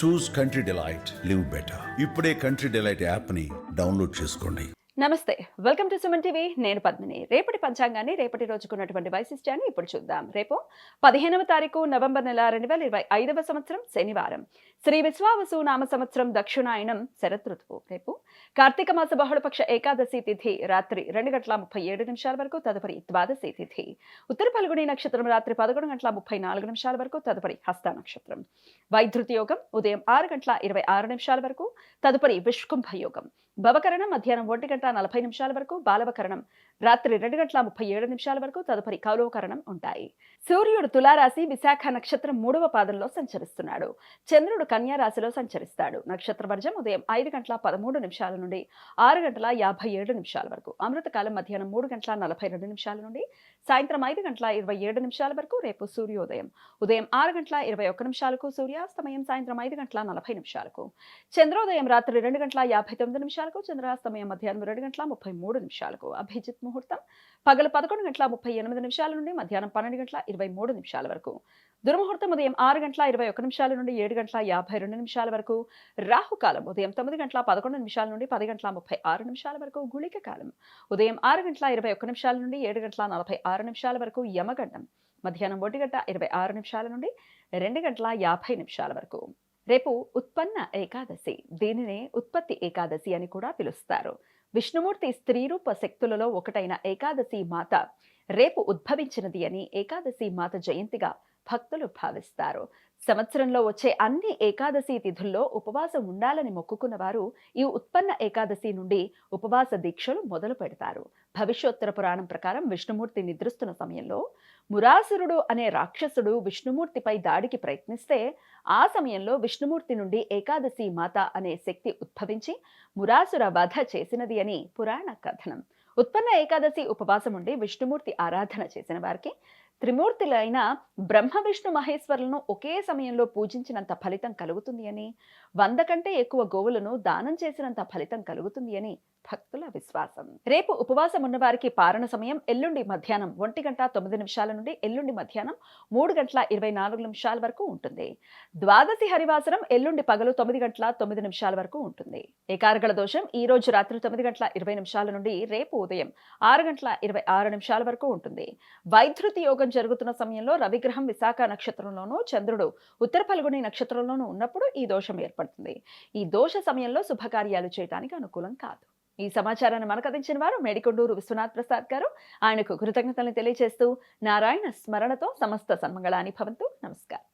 Choose country delight live better ఇప్పుడే country delight యాప్ని download చేసుకోండి. నమస్తే. వెల్కమ్ టు సుమన్ టీవీ నేను పద్మిని. రేపటి పంచాంగాన్ని రేపటి రోజుకున్నటువంటి వైశిష్ట్యాన్ని ఇప్పుడు చూద్దాం. రేపు పదిహేనవ తారీఖు నవంబర్ నెల రెండు వేల ఇరవై ఐదవ సంవత్సరం శనివారం. శ్రీ విశ్వావసు నామ సంవత్సరం దక్షిణాయనం శరతృతువు రేపు కార్తీక మాస బహుళపక్ష ఏకాదశి తిథి రాత్రి రెండు గంటల ముప్పై ఏడు నిమిషాల వరకు తదుపరి ద్వాదశి తిథి. ఉత్తర పల్గొని నక్షత్రం రాత్రి పదకొండు గంటల ముప్పై నాలుగు నిమిషాల వరకు తదుపరి హస్త నక్షత్రం. వైద్యుతి యోగం ఉదయం ఆరు గంటల ఇరవై ఆరు నిమిషాల వరకు తదుపరి విష్కుంభ యోగం. భవకరణం మధ్యాహ్నం ఒంటి గంట నలభై నిమిషాల వరకు బాలవకరణం రాత్రి రెండు గంటల ముప్పై ఏడు నిమిషాల వరకు తదుపరి కౌలవకరణం ఉంటాయి. సూర్యుడు తులారాశి విశాఖ నక్షత్రం మూడవ పాదంలో సంచరిస్తున్నాడు. చంద్రుడు కన్యారాశిలో సంచరిస్తాడు. నక్షత్ర వర్జం ఉదయం ఐదు గంటల పదమూడు నిమిషాల నుండి ఆరు గంటల యాభై ఏడు నిమిషాల వరకు అమృతకాలం మధ్యాహ్నం మూడు గంటల నలభై రెండు నిమిషాల నుండి సాయంత్రం ఐదు గంటల ఇరవై ఏడు నిమిషాల వరకు రేపు సూర్యోదయం ఉదయం ఆరు గంటల ఇరవై ఒక్క నిమిషాలకు సూర్యాస్తమయం సాయంత్రం ఐదు గంటల నలభై నిమిషాలకు చంద్రోదయం రాత్రి రెండు గంటల యాభై తొమ్మిది నిమిషాలకు చంద్రాస్తమయం మధ్యాహ్నం రెండు గంటల ముప్పై మూడు నిమిషాలకు అభిజిత్ ముహూర్తం పగలు పదకొండు గంటల ముప్పై ఎనిమిది నిమిషాల నుండి మధ్యాహ్నం పన్నెండు గంటల ఇరవై మూడు నిమిషాల వరకు. దుర్ముహూర్తం ఉదయం ఆరు గంటల ఇరవై ఒక్క నిమిషాల నుండి ఏడు గంటల యాభై రెండు నిమిషాల వరకు. రాహుకాలం ఉదయం తొమ్మిది గంటల పదకొండు నిమిషాల నుండి పది గంటల ముప్పై ఆరు నిమిషాల వరకు గుళిక కాలం. ఉదయం ఆరు గంటల ఇరవై ఒక్క నిమిషాల నుండి ఏడు గంటల నలభై ఆరు నిమిషాల వరకు యమగండం. మధ్యాహ్నం ఒంటి గంట ఇరవై ఆరు నిమిషాల నుండి రెండు గంటల యాభై నిమిషాల వరకు. రేపు ఉత్పన్న ఏకాదశి. దీనినే ఉత్పత్తి ఏకాదశి అని కూడా పిలుస్తారు. విష్ణుమూర్తి స్త్రీరూప శక్తులలో ఒకటైన ఏకాదశి మాత రేపు ఉద్భవించినది అని ఏకాదశి మాత జయంతిగా భక్తులు భావిస్తారు. సంవత్సరంలో వచ్చే అన్ని ఏకాదశి తిథుల్లో ఉపవాసం ఉండాలని మొక్కుకున్న వారు ఈ ఉత్పన్న ఏకాదశి నుండి ఉపవాస దీక్షలు మొదలు పెడతారు. భవిష్యోత్తర పురాణం ప్రకారం విష్ణుమూర్తి నిద్రిస్తున్న సమయంలో మురాసురుడు అనే రాక్షసుడు విష్ణుమూర్తిపై దాడికి ప్రయత్నిస్తే ఆ సమయంలో విష్ణుమూర్తి నుండి ఏకాదశి మాత అనే శక్తి ఉద్భవించి మురాసుర వధ చేసినది అని పురాణ కథనం. ఉత్పన్న ఏకాదశి ఉపవాసం ఉండి విష్ణుమూర్తి ఆరాధన చేసిన వారికి త్రిమూర్తులైన బ్రహ్మ విష్ణు మహేశ్వరులను ఒకే సమయంలో పూజించినంత ఫలితం కలుగుతుంది అని వంద కంటే ఎక్కువ గోవులను దానం చేసినంత ఫలితం కలుగుతుంది అని భక్తుల విశ్వాసం. రేపు ఉపవాసం ఉన్న వారికి పారణ సమయం ఎల్లుండి మధ్యాహ్నం ఒంటి గంట తొమ్మిది నిమిషాల నుండి ఎల్లుండి మధ్యాహ్నం మూడు గంటల ఇరవై నాలుగు నిమిషాల వరకు ఉంటుంది. ద్వాదశి హరివాసరం ఎల్లుండి పగలు తొమ్మిది గంటల తొమ్మిది నిమిషాల వరకు ఉంటుంది. ఏకార్గళ దోషం ఈ రోజు రాత్రి తొమ్మిది గంటల ఇరవై నిమిషాల నుండి రేపు ఉదయం ఆరు గంటల ఇరవై ఆరు నిమిషాల వరకు ఉంటుంది. వైద్యుతి యోగం జరుగుతున్న సమయంలో రవిగ్రహం విశాఖ నక్షత్రంలోనూ చంద్రుడు ఉత్తర పల్గొని నక్షత్రంలోనూ ఉన్నప్పుడు ఈ దోషం ఏర్పడుతుంది. ఈ దోష సమయంలో శుభకార్యాలు చేయడానికి అనుకూలం కాదు. ఈ సమాచారాన్ని మనకు అందించిన వారు మేడికొండూరు విశ్వనాథ్ ప్రసాద్ గారు. ఆయనకు కృతజ్ఞతలు తెలియజేస్తూ నారాయణ స్మరణతో సమస్త సన్మంగళాన్ని భవంతు. నమస్కారం.